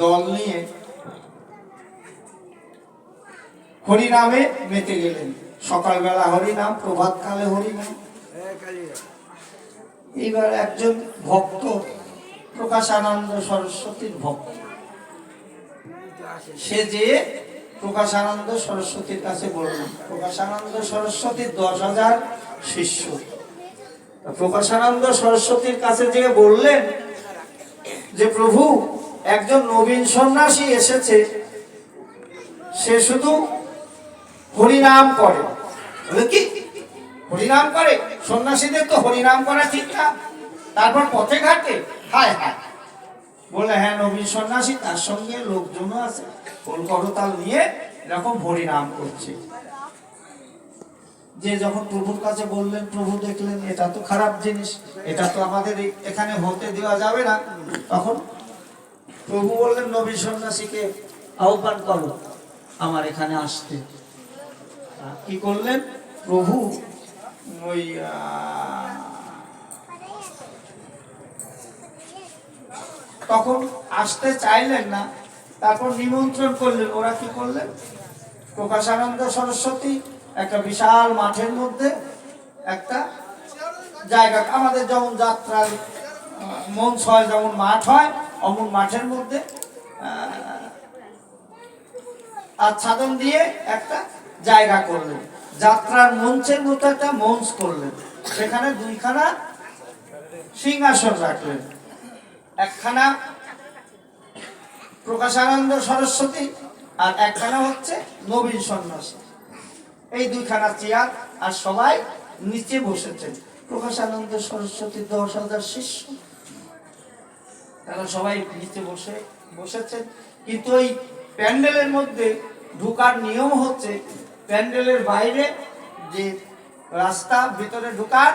দল নিয়ে হরিনামে মেতে গেলেন। সকালবেলা হরিনাম, প্রভাতকালে হরিনাম। এইবার একজন ভক্ত, প্রকাশানন্দ সরস্বতীর ভক্ত। সে যে প্রকাশানন্দ সরস্বতীর কাছে বলল, প্রকাশানন্দ সরস্বতীর দশ হাজার শিষ্য। প্রকাশানন্দ সরস্বতীর কাছে যে বললেন যে প্রভু একজন নবীন সন্ন্যাসী এসেছে, সে শুধু হরিনাম করে। কি? হরিনাম করে? সন্ন্যাসীদের তো হরিনাম করা ঠিক না। তারপর পথে ঘাটে? হায় হায়। বলে হ্যাঁ নবীন সন্ন্যাসী, তার সঙ্গে লোকজনও আছে। খোল করতাল নিয়ে এরকম হরিনাম করছে। যে যখন প্রভুর কাছে বললেন, প্রভু দেখলেন, এটা তো খারাপ জিনিস, এটা তো আমাদের এখানে হতে দেওয়া যাবে না। তখন প্রভু বললেন, নবী সন্ন্যাসীকে আহ্বান করো, আমার এখানে আসতে। কি করলেন? প্রভু ওই তখন আসতে চাইলেন না, তারপর নিমন্ত্রণ করলেন। ওরা কি করলেন? প্রকাশানন্দ সরস্বতী একটা বিশাল মাঠের মধ্যে একটা জায়গা। আমাদের যেমন যাত্রার মঞ্চ হয় যেমন মাঠ হয়, অমন মাঠের মধ্যে আচ্ছাদন দিয়ে একটা জায়গা করলেন। যাত্রার মঞ্চের মতো একটা মঞ্চ করলেন। সেখানে দুইখানা সিংহাসন রাখলেন। একখানা প্রকাশানন্দ সরস্বতী আর একখানা হচ্ছে নবীন সন্ন্যাসী। এই দুইখানা চেয়ার আর সবাই নিচে বসেছেন। প্রকাশানন্দ সরস্বতী দশ হাজার শিষ্য। তারা সবাই নিচে বসে, বসেছেন। কিন্তু ওই প্যান্ডেলের মধ্যে ঢুকার নিয়ম হচ্ছে, প্যান্ডেলের বাইরে যে রাস্তা, ভিতরে ঢুকার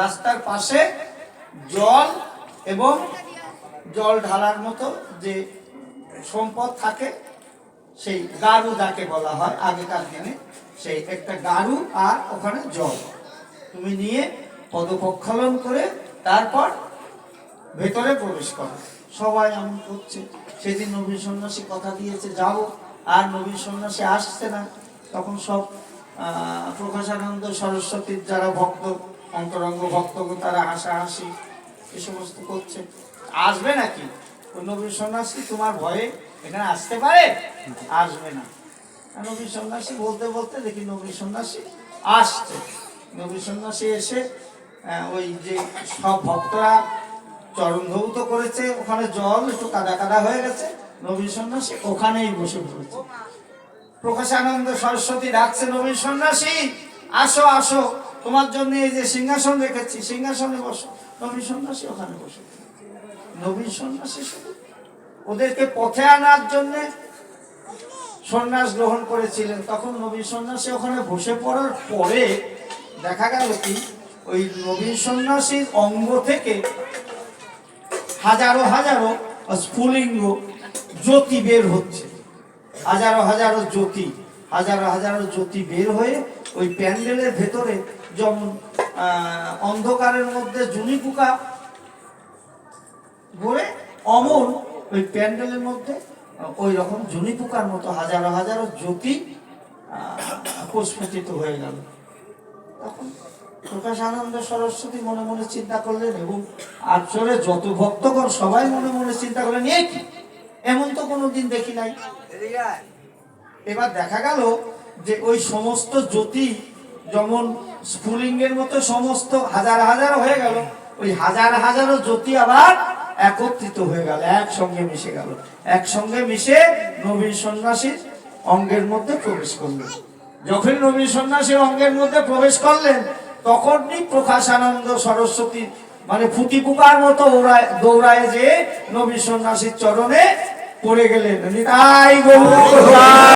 রাস্তার পাশে জল এবং জল ঢালার মতো যে সম্পদ থাকে সেই গারু যাকে বলা হয়, আগেকার দিনে সেই একটা গারু আর ওখানে জল। তুমি নিয়ে পদপ্রক্ষালন করে তারপর ভেতরে প্রবেশ করো। সবাই এমন করছে। সেদিন নবীন সন্ন্যাসী কথা দিয়েছে, যাও। আর নবীন সন্ন্যাসী আসছে না। তখন সব প্রকাশানন্দ, সরস্বতীর যারা ভক্ত, অন্তরঙ্গ ভক্ত তারা হাসাহাসি এ সমস্ত করছে। আসবে নাকি? নবীন সন্ন্যাসী তোমার ভয়ে এখানে আসতে পারে? আসবে না। নবী সন্ন্যাসী বলতে বলতে দেখি নবী সন্ন্যাসী আসছে। নবী সন্ন্যাসী এসে ওই যে সব ভক্তরা চরণ ধৌত করেছে, ওখানে জল একটু কাদা কাদা হয়ে গেছে নবী সন্ন্যাসী ওখানেই বসে পড়েছে। প্রকাশানন্দ সরস্বতী ডাকছে নবী সন্ন্যাসী, আসো আসো, তোমার জন্য এই যে সিংহাসন রেখেছি, সিংহাসনে বসো। নবী সন্ন্যাসী ওখানে বসে নবী সন্ন্যাসী শুধু ওদেরকে পথে আনার জন্যে সন্ন্যাস গ্রহণ করেছিলেন। তখন নবী সন্ন্যাসী ওখানে বসে পড়ার পরে দেখা গেল কি, ওই নবীন সন্ন্যাসীর অঙ্গ থেকে হাজারো হাজারো স্ফুলিঙ্গ জ্যোতি বের হচ্ছে। হাজারো হাজারো জ্যোতি, হাজারো হাজারো জ্যোতি বের হয়ে ওই প্যান্ডেলের ভেতরে যেমন অন্ধকারের মধ্যে জুনি ওই প্যান্ডেলের মধ্যে ওই রকম জুনি পোকার মতো হাজারো হাজারো জ্যোতি প্রস্ফুটিত হয়ে গেল। তখন প্রকাশ আনন্দ সরস্বতী মনে মনে চিন্তা করলেন এবং আসলে যত ভক্তগণ সবাই মনে মনে চিন্তা করলেন, এ কি? এমন তো কোনোদিন দেখি নাই। এবার দেখা গেল যে ওই সমস্ত জ্যোতি যেমন স্ফুলিঙ্গের মতো সমস্ত হাজার হাজার হয়ে গেল, ওই হাজার হাজারো জ্যোতি আবার একত্রিত হয়ে গেল, একসঙ্গে মিশে গেল। একসঙ্গে মিশে নবীন সন্ন্যাসীর অঙ্গের মধ্যে প্রবেশ করলেন। যখন নবীন সন্ন্যাসীর অঙ্গের মধ্যে প্রবেশ করলেন, তখনই প্রকাশ আনন্দ সরস্বতী মানে ফুটি পোকার মতো দৌড়ায় যে নবী সন্ন্যাসীর চরণে পড়ে গেলেন। নিতাই গৌর